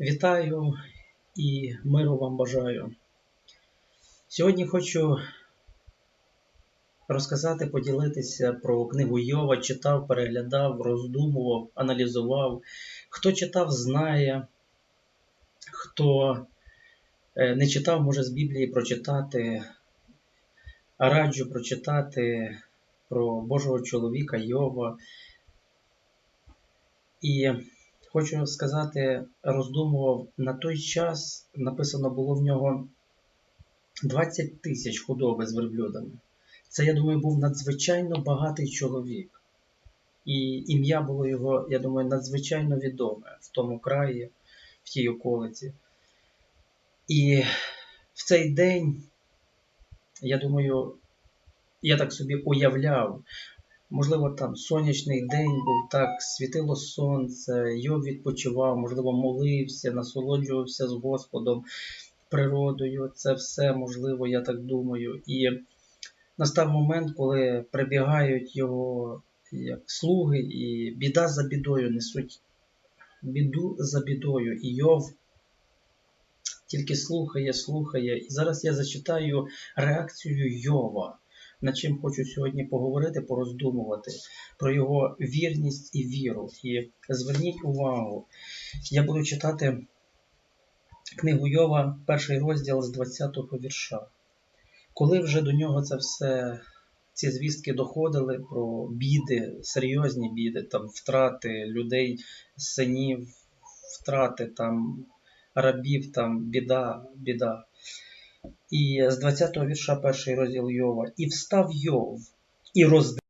Вітаю і миру вам бажаю. Сьогодні хочу розказати, поділитися про книгу Йова. Читав, переглядав, роздумував, аналізував. Хто читав, знає. Хто е, не читав, може з Біблії прочитати. Раджу прочитати про Божого чоловіка Йова. І хочу сказати, роздумував на той час, написано було в нього 20 тисяч худоби з верблюдами. Це, я думаю, був надзвичайно багатий чоловік. І ім'я було його, я думаю, надзвичайно відоме в тому краї, в тій околиці. І в цей день, я думаю, я так собі уявляв, Можливо, там сонячний день був так, світило сонце, Йов відпочивав, можливо, молився, насолоджувався з Господом, природою. Це все можливо, я так думаю. І настав момент, коли прибігають його як слуги, і біда за бідою несуть біду за бідою. І Йов тільки слухає, слухає. І зараз я зачитаю реакцію Йова над чим хочу сьогодні поговорити, пороздумувати про його вірність і віру. І зверніть увагу, я буду читати книгу Йова, перший розділ з 20-го вірша. Коли вже до нього це все, ці звістки доходили про біди, серйозні біди, там втрати людей, синів, втрати там рабів, там біда, біда. І з 20-го вірша перший розділ Йова. І встав Йов, і роздив.